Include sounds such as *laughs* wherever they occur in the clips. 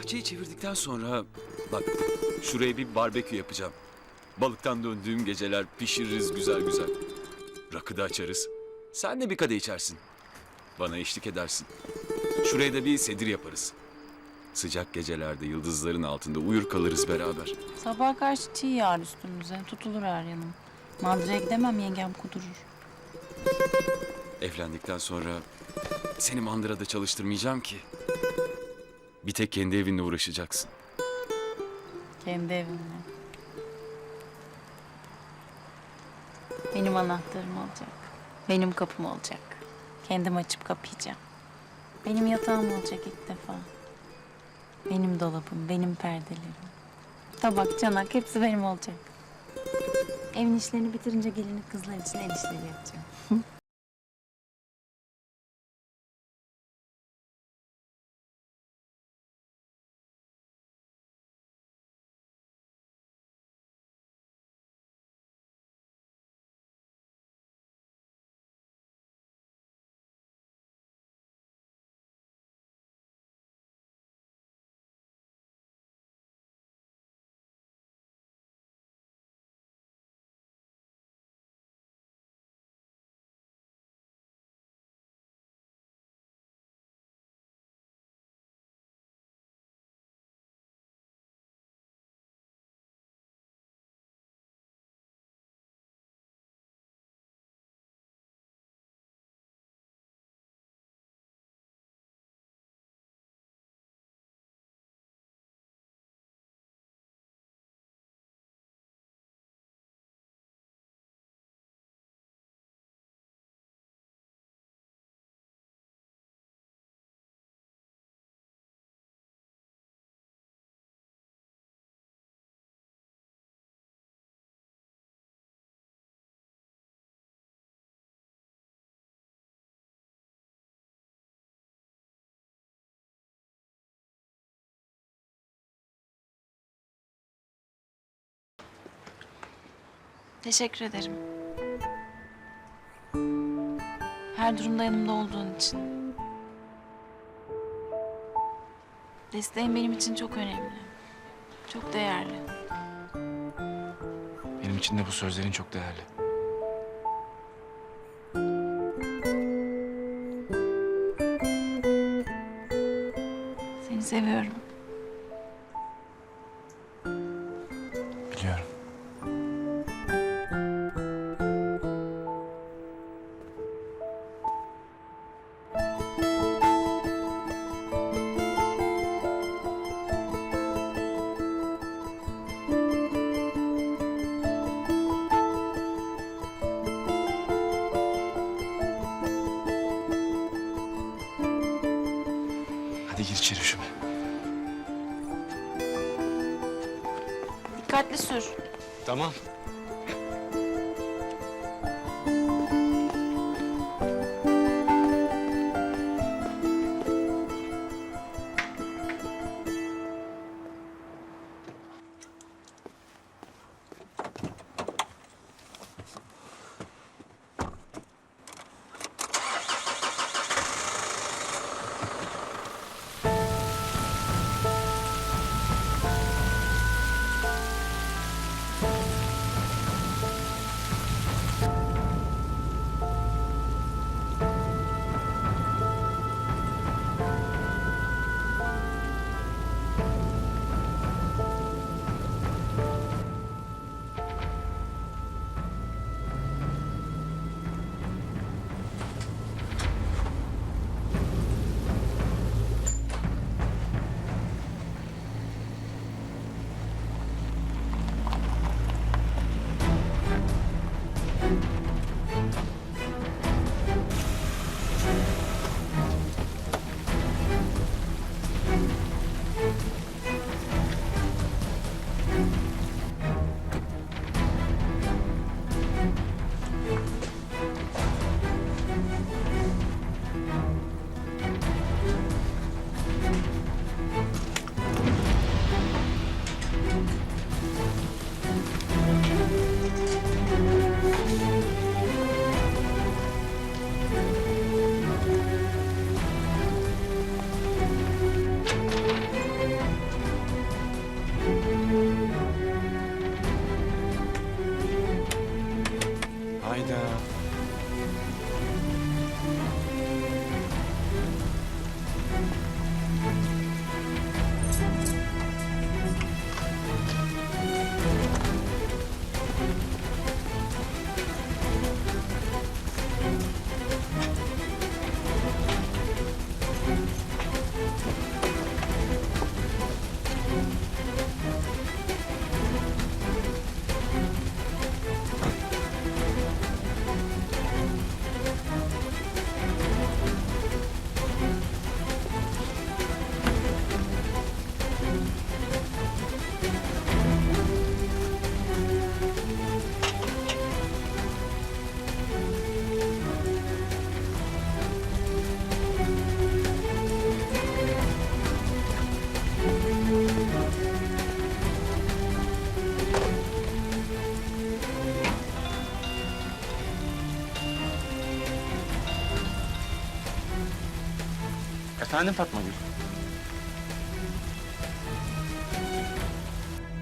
Bahçeyi çevirdikten sonra bak şuraya bir barbekü yapacağım. Balıktan döndüğüm geceler pişiririz güzel güzel. Rakı da açarız. Sen de bir kadeh içersin. Bana eşlik edersin. Şuraya da bir sedir yaparız. Sıcak gecelerde yıldızların altında uyur kalırız beraber. Sabaha karşı çiğ yağar üstümüze. Tutulur her yanım. Mandıraya gidemem yengem kudurur. Evlendikten sonra seni mandırada çalıştırmayacağım ki. Bir tek kendi evinle uğraşacaksın. Kendi evimle. Benim anahtarım olacak. Benim kapım olacak. Kendim açıp kapayacağım. Benim yatağım olacak ilk defa. Benim dolabım, benim perdelerim. Tabak, çanak hepsi benim olacak. Evin işlerini bitirince gelinlik kızlar için el işleri yapacağım. *laughs* Teşekkür ederim. Her durumda yanımda olduğun için. Desteğin benim için çok önemli. Çok değerli. Benim için de bu sözlerin çok değerli. Seni seviyorum. İçeri şunu. Dikkatli sür. Tamam. Efendim Fatma Gül.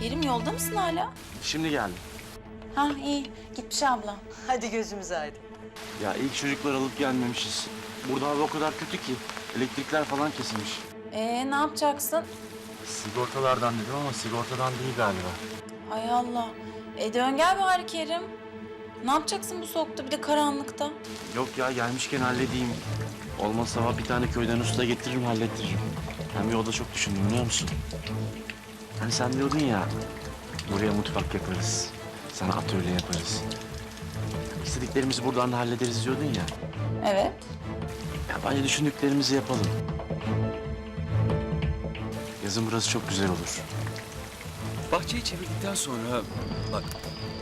Kerim yolda mısın hala? Şimdi geldim. Ha iyi. Gitmiş abla. Hadi gözümüz aydın. Ya ilk çocuklar alıp gelmemişiz. Burada hava o kadar kötü ki. Elektrikler falan kesilmiş. Ee ne yapacaksın? Sigortalardan dedim ama sigortadan değil galiba. Ay Allah. E dön gel bari Kerim. Ne yapacaksın bu soğukta bir de karanlıkta? Yok ya gelmişken halledeyim. Olmazsa sabah bir tane köyden usta getiririm hallettiririm. Hem yolda çok düşündüm biliyor musun? Hani sen diyordun ya, buraya mutfak yaparız. Sana atölye yaparız. İstediklerimizi buradan da hallederiz diyordun ya. Evet. Ya bence düşündüklerimizi yapalım. Yazın burası çok güzel olur. Bahçeyi çevirdikten sonra bak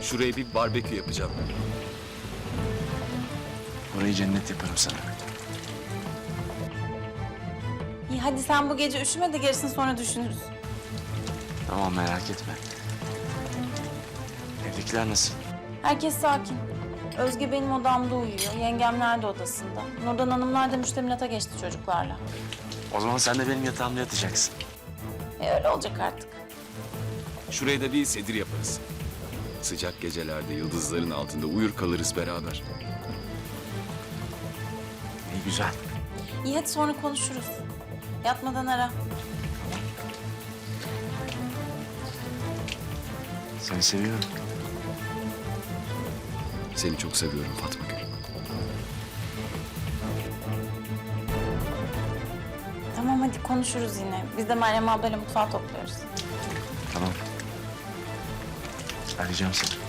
şuraya bir barbekü yapacağım. Orayı cennet yaparım sana. Hadi sen bu gece üşüme de gerisini sonra düşünürüz. Tamam merak etme. Evdekiler nasıl? Herkes sakin. Özge benim odamda uyuyor. Yengemler de odasında. Nurdan Hanımlar da müştemilata geçti çocuklarla. O zaman sen de benim yatağımda yatacaksın. E öyle olacak artık. Şuraya da bir sedir yaparız. Sıcak gecelerde yıldızların altında uyur kalırız beraber. İyi güzel. İyi hadi sonra konuşuruz. Yatmadan ara. Seni seviyorum. Seni çok seviyorum Fatma Gül. Tamam hadi konuşuruz yine. Biz de Meryem ablayla mutfağı topluyoruz. Tamam. Arayacağım seni.